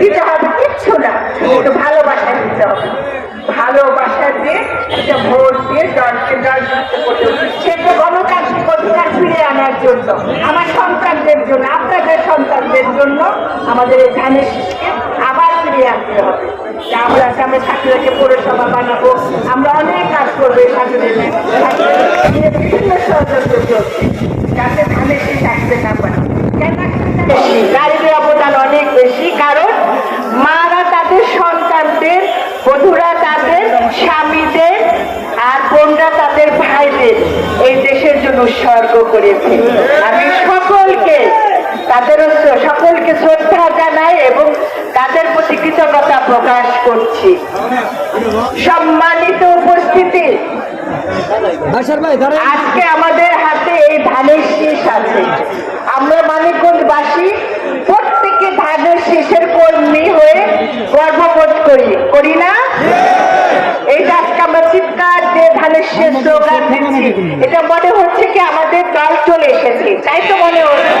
দিতে হবে, কিচ্ছু না। একটু ভালোবাসা দিতে হবে। ভালোবাসা দিয়ে একটা ভোট দিয়ে দলকে দল করতে হবে। সেটা গণতান্ত্রিক অধিকার ফিরে আনার জন্য। আমার সন্তানদের জন্য, আপনাদের সন্তানদের জন্য আমাদের এই ধানের আবার ফিরিয়ে আনতে হবে। আমরা আমরা ছাত্রীদেরকে পৌরসভা বানাবো, আমরা অনেক কাজ করব এই ছাত্রদের বিভিন্ন ষড়যন্ত্র চলছে। যাতে ধানের শীষ আসতে না। উৎসর্গ করেছে। আমি সকলকে তাদের সকলকে শ্রদ্ধা জানাই এবং তাদের প্রতি কৃতজ্ঞতা প্রকাশ করছি। সম্মানিত উপস্থিতি। আজকে আমাদের হাতে এই ধানের শীষ আছে। আমরা মানিকগঞ্জবাসী প্রত্যেকে ধানের শীষের কর্মী হয়ে গর্ববোধ করি। করি না এই যে আজকে আমরা চিৎকার ধানের শীষ দিচ্ছি এটা মনে হচ্ছে কি আমাদের দল চলে এসেছে। তাই তো মনে হচ্ছে?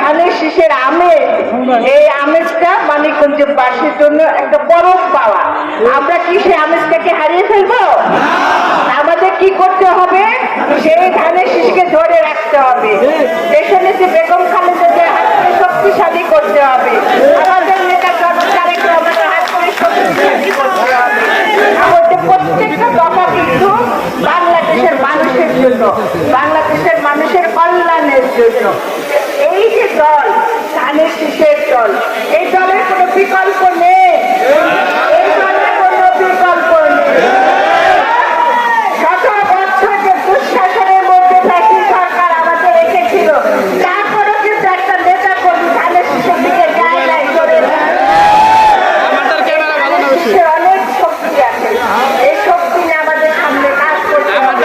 ধানের শীষের আমেজ এই আমেজটা মানিকগঞ্জের বাসের জন্য একটা বরফ পাওয়া। আমরা কি সেই আমেজটাকে হারিয়ে ফেলব? আমাদের কি করতে হবে? সেই ধানের শীষকে ধরে রাখতে হবে দেশনে যে বেগম খালেদা যে হাতকে শক্তিশালী করতে হবে আমাদের নেতা জনতারেক রহমানের হাত করে শক্তিশালী করতে হবে আমাদের প্রত্যেকটা দফা কিন্তু বাংলাদেশের মানুষের জন্য বাংলাদেশের মানুষের কল্যাণের জন্য এই যে দল ধানের শীষের দল? এই দলের কোনো বিকল্প নেই এই দলের কোনো বিকল্প নেই শত বছর যে দুঃশাসনের মধ্যে থাকি সরকার আমাদের রেখেছিল তারপরেও কিন্তু একটা নেতা কর্মী ধানের শিশুর দিকে যায় নাই করে শিশুর অনেক শক্তি আছে এই শক্তি নিয়ে আমাদের সামনে কাজ করতে হবে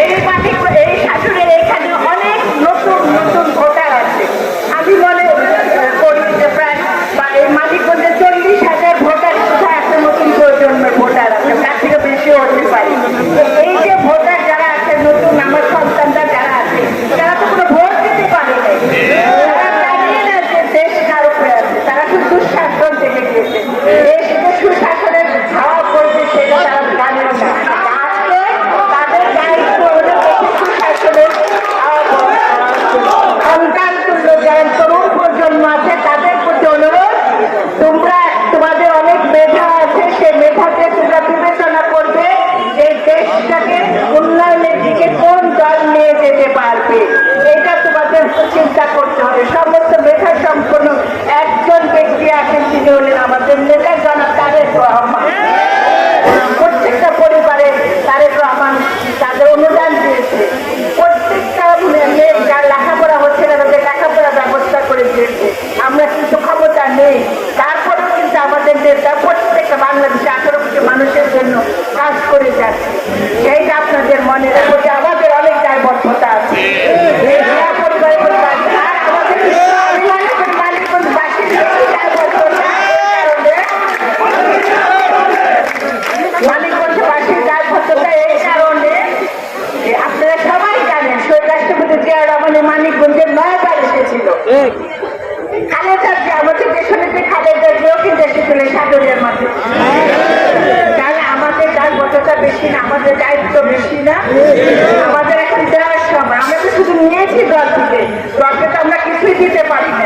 এই মাটি এই শাসনের এখানে অনেক নতুন নতুন ভোটার আছে আমি মনে করি যে প্রায় বা এই মাটিগঞ্জে চল্লিশ হাজার ভোটার শুধু একটা নতুন প্রজন্মের ভোটার আছে তার থেকে বেশি হতে পারে তো এই যে ভোটার যারা আছে নতুন আমার সন্তানরা যারা আছে তারা তো কোনো ভোট দিতে পারে নাই তারা জানে না যে দেশ কার উপরে আছে তারা শুধু দুঃশাসন থেকে গিয়েছে দেশকে সুশাসনের হাওয়া করবে সেটা তারা জানে না আজকে তাদের দায়িত্ব হলো দেশে সুশাসনের হাওয়া বন্ধ করা। সন্তান তুল্য যারা তরুণ প্রজন্ম আছে তাদের প্রতি অনুরোধ তোমরা তোমাদের অনেক মেধা আছে সেই মেধাকে তোমরা বিবেচনা করবে যে দেশটাকে উন্নয়নের দিকে কোন দল নিয়ে যেতে পারবে এটা তোমাদের চিন্তা করতে হবে সমস্ত মেধা সম্পন্ন একজন ব্যক্তি আছেন তিনি হলেন আমাদের নেতা জনাব তারেক রহমান প্রত্যেকটা পরিবারে তারেক রহমান তাদের অনুদান দিয়েছে। প্রত্যেকটা মেয়ে, যার লেখাপড়া হচ্ছে না, তাদের লেখাপড়া ব্যবস্থা করে দিয়েছে। আমরা কিন্তু ক্ষমতা নেই। তারপরেও কিন্তু আমাদের নেতা প্রত্যেকটা বাংলাদেশে আঠারো কোটি মানুষের জন্য কাজ করে যাচ্ছে। সেইটা আপনাদের মনে রাখব আন্দোলনে মানিকগঞ্জের নয়বার এসেছিল। খালেদা যে আমাদের পেছনে যে এসেছিল সাগরের তাহলে আমাদের বেশি না আমাদের দায়িত্ব বেশি না। আমাদের এখন দেওয়ার সময় আমরা তো শুধু নিয়েছি দল থেকে। দলকে তো আমরা কিছুই দিতে পারি না